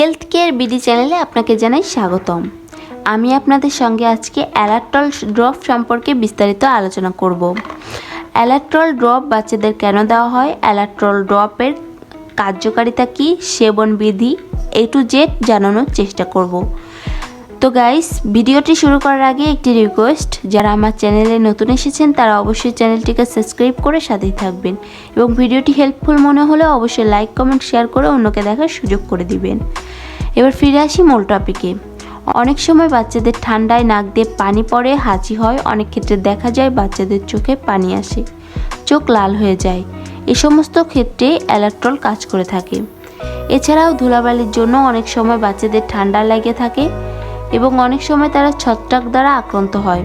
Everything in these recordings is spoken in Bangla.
হেলথ কেয়ার বিডি চ্যানেলে আপনাকে জানাই স্বাগতম। আমি আপনাদের সঙ্গে আজকে অ্যালাট্রল ড্রপ সম্পর্কে বিস্তারিত আলোচনা করব। অ্যালাট্রল ড্রপ বাচ্চাদের কেন দেওয়া হয়? অ্যালাট্রল ড্রপের কার্যকারিতা কী? সেবন বিধি এ টু জেড জানানোর চেষ্টা করব। তো গাইস ভিডিওটি শুরু করার আগে একটি রিকোয়েস্ট যারা আমার চ্যানেলে নতুন এসেছেন, তারা অবশ্যই চ্যানেলটিকে সাবস্ক্রাইব করে সাথেই থাকবেন এবং ভিডিওটি হেল্পফুল মনে হলে অবশ্যই লাইক কমেন্ট শেয়ার করে অন্যকে দেখার সুযোগ করে দিবেন। এবার ফিরে আসি মূল টপিকে অনেক সময় বাচ্চাদের ঠান্ডায় নাক দিয়ে পানি পড়ে, হাঁচি হয়, অনেক ক্ষেত্রে দেখা যায় বাচ্চাদের চোখে পানি আসে, চোখ লাল হয়ে যায়। এ সমস্ত ক্ষেত্রে অ্যালাট্রল কাজ করে থাকে। এছাড়াও ধুলাবালির জন্য অনেক সময় বাচ্চাদের ঠান্ডা লেগে থাকে এবং অনেক সময় তারা ছত্রাক দ্বারা আক্রান্ত হয়।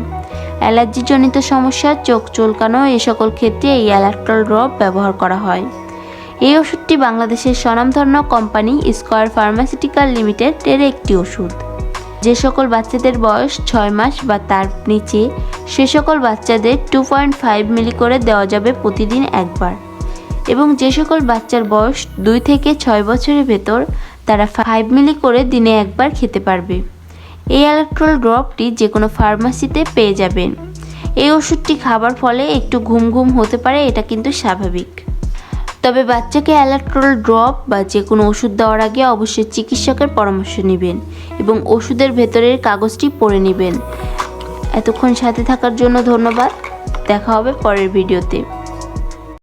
অ্যালার্জিজনিত সমস্যা, চোখ চুলকানো এই সকল ক্ষেত্রে এই অ্যালাক্ট্রল ড্রপ ব্যবহার করা হয়। এই ওষুধটি বাংলাদেশের স্বনামধন্য কোম্পানি স্কয়ার ফার্মাসিউটিক্যাল লিমিটেডের একটি ওষুধ। যে সকল বাচ্চাদের বয়স ছয় মাস বা তার নিচে, সে সকল বাচ্চাদের টু পয়েন্ট ফাইভ মিলি করে দেওয়া যাবে প্রতিদিন একবার। এবং যে সকল বাচ্চার বয়স দুই থেকে ছয় বছরের ভেতর, তারা ফাইভ মিলি করে দিনে একবার খেতে পারবে। এই ইলেকট্রল ড্রপটি যে কোনো ফার্মাসিতে পেয়ে যাবেন। এই ওষুধটি খাবার ফলে একটু ঘুম ঘুম হতে পারে, এটা কিন্তু স্বাভাবিক। তবে বাচ্চাকে অ্যালাট্রল ড্রপ বা যে কোনো ওষুধ দেওয়ার আগে অবশ্যই চিকিৎসকের পরামর্শ নেবেন এবং ওষুধের ভেতরের কাগজটি পড়ে নেবেন। এতক্ষণ সাথে থাকার জন্য ধন্যবাদ। দেখা হবে পরের ভিডিওতে।